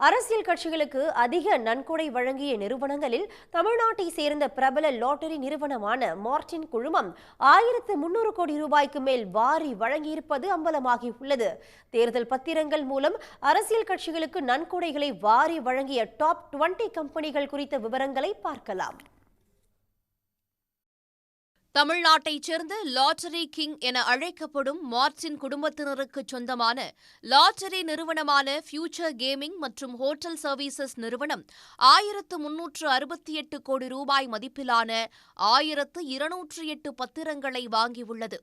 அரசியல் கட்சிகளுக்கு அதிக நன்கொடை வழங்கிய நிறுவனங்களில் தமிழ்நாட்டை சேர்ந்த பிரபல லாட்டரி நிறுவனமான மார்டின் குழுமம் ஆயிரத்து முன்னூறு கோடி ரூபாய்க்கு மேல் வாரி வழங்கியிருப்பது அம்பலமாகி உள்ளது. தேர்தல் பத்திரங்கள் மூலம் அரசியல் கட்சிகளுக்கு நன்கொடைகளை வாரி வழங்கிய டாப் 20 கம்பெனிகள் குறித்த விவரங்களை பார்க்கலாம். தமிழ்நாட்டைச் சேர்ந்த லாட்டரி கிங் என அழைக்கப்படும் மார்டின் குடும்பத்தினருக்கு சொந்தமான லாட்டரி நிறுவனமான ஃபியூச்சர் கேமிங் மற்றும் ஹோட்டல் சர்வீசஸ் நிறுவனம் ஆயிரத்து முன்னூற்று அறுபத்தி எட்டு கோடி ரூபாய் மதிப்பிலான ஆயிரத்து இருநூற்று எட்டு பத்திரங்களை வாங்கியுள்ளது.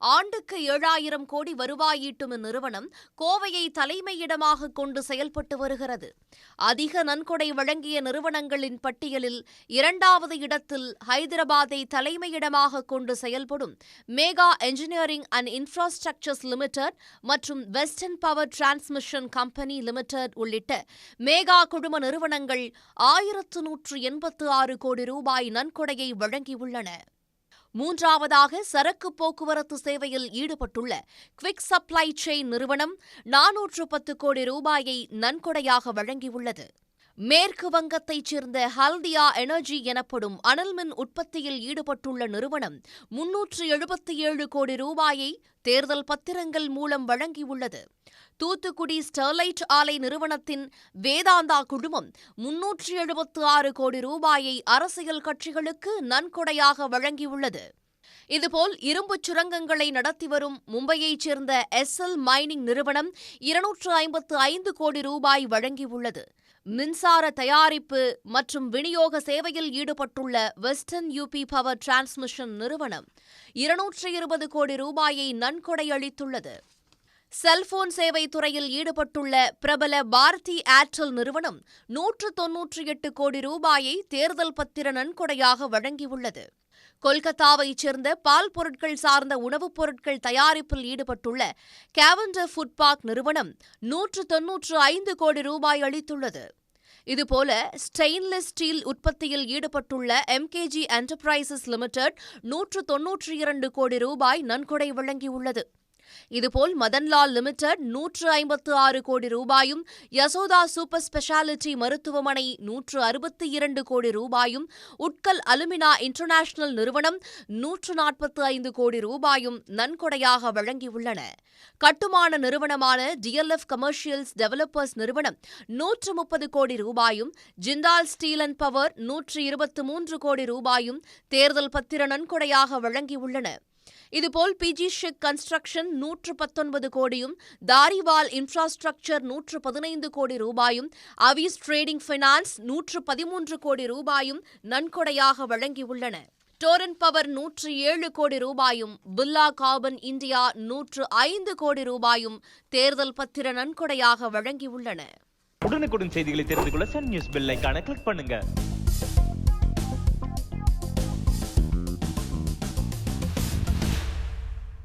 ஆண்டுக்கு ஏழாயிரம் கோடி வருவாய் ஈட்டும் இந்நிறுவனம் கோவையை தலைமையிடமாக கொண்டு செயல்பட்டு வருகிறது. அதிக நன்கொடை வழங்கிய நிறுவனங்களின் பட்டியலில் இரண்டாவது இடத்தில் ஹைதராபாத்தை தலைமையிடமாக கொண்டு செயல்படும் Megha engineering and infrastructures limited மற்றும் western power transmission company limited உள்ளிட்ட மேகா குழும நிறுவனங்கள் ஆயிரத்து நூற்று எண்பத்து ஆறு கோடி ரூபாய் நன்கொடையை வழங்கியுள்ளன. மூன்றாவதாக சரக்கு போக்குவரத்து சேவையில் ஈடுபட்டுள்ள குவிக் சப்ளை செயின் நிறுவனம் நானூற்று பத்து கோடி ரூபாயை நன்கொடையாக வழங்கியுள்ளது. மேற்கு வங்கத்தைச் சேர்ந்த ஹல்தியா எனர்ஜி எனப்படும் அனல்மின் உற்பத்தியில் ஈடுபட்டுள்ள நிறுவனம் முன்னூற்று எழுபத்தி ஏழு கோடி ரூபாயை தேர்தல் பத்திரங்கள் மூலம் வழங்கியுள்ளது. தூத்துக்குடி ஸ்டெர்லைட் ஆலை நிறுவனத்தின் வேதாந்தா குழுமம் முன்னூற்று எழுபத்து ஆறு கோடி ரூபாயை அரசியல் கட்சிகளுக்கு நன்கொடையாக வழங்கியுள்ளது. இதுபோல் இரும்புச் சுரங்கங்களை நடத்தி வரும் மும்பையைச் சேர்ந்த எஸ்எல் மைனிங் நிறுவனம் இருநூற்று ஐம்பத்து ஐந்து கோடி ரூபாய் வழங்கியுள்ளது. மின்சார தயாரிப்பு மற்றும் விநியோக சேவையில் ஈடுபட்டுள்ள வெஸ்டர்ன் யூபி பவர் டிரான்ஸ்மிஷன் நிறுவனம் இருநூற்று இருபது கோடி ரூபாயை நன்கொடை அளித்துள்ளது. செல்போன் சேவை துறையில் ஈடுபட்டுள்ள பிரபல பாரதி ஏர்டெல் நிறுவனம் நூற்று தொன்னூற்றி எட்டு கோடி ரூபாயை தேர்தல் பத்திர நன்கொடையாக வழங்கியுள்ளது. கொல்கத்தாவைச் சேர்ந்த பால் பொருட்கள் சார்ந்த உணவுப் பொருட்கள் தயாரிப்பில் ஈடுபட்டுள்ள கேவண்டர் ஃபுட் பார்க் நிறுவனம் நூற்று தொன்னூற்று ஐந்து கோடி ரூபாய் அளித்துள்ளது. இதுபோல ஸ்டெயின்லெஸ் ஸ்டீல் உற்பத்தியில் ஈடுபட்டுள்ள எம்கேஜி என்டர்பிரைசஸ் லிமிடெட் நூற்று தொன்னூற்றி இரண்டு கோடி ரூபாய் நன்கொடை வழங்கியுள்ளது. இதுபோல் மதன்லால் லிமிடெட் நூற்று ஐம்பத்து ஆறு கோடி ரூபாயும் யசோதா சூப்பர் ஸ்பெஷாலிட்டி மருத்துவமனை நூற்று அறுபத்தி இரண்டு கோடி ரூபாயும் உட்கல் அலுமினா இன்டர்நேஷனல் நிறுவனம் நூற்று நாற்பத்து ஐந்து கோடி ரூபாயும் நன்கொடையாக வழங்கியுள்ளன. கட்டுமான நிறுவனமான டிஎல்எஃப் கமர்ஷியல்ஸ் டெவலப்பர்ஸ் நிறுவனம் நூற்று முப்பது கோடி ரூபாயும் ஜிந்தால் ஸ்டீல் அண்ட் பவர் நூற்று இருபத்து மூன்று கோடி ரூபாயும் தேர்தல் பத்திர நன்கொடையாக வழங்கியுள்ளன. இதுபோல் பிஜி ஷிக் கன்ஸ்ட்ரக்ஷன் நூற்று பத்தொன்பது கோடியும் தாரிவால் இன்ஃப்ராஸ்ட்ரக்சர் நூற்று பதினைந்து கோடி ரூபாயும் அவிஸ் ட்ரேடிங் ஃபைனான்ஸ் நூற்று பதிமூன்று கோடி ரூபாயும் நன்கொடையாக வழங்கியுள்ளன. டோரன் பவர் நூற்று ஏழு கோடி ரூபாயும் பில்லா கார்பன் இந்தியா நூற்று ஐந்து கோடி ரூபாயும் தேர்தல் பத்திர நன்கொடையாக வழங்கியுள்ளன. உடனுக்குடன் செய்திகளை தெரிந்து கொள்ள சன் நியூஸ் பெல் கிளிக் பண்ணுங்க.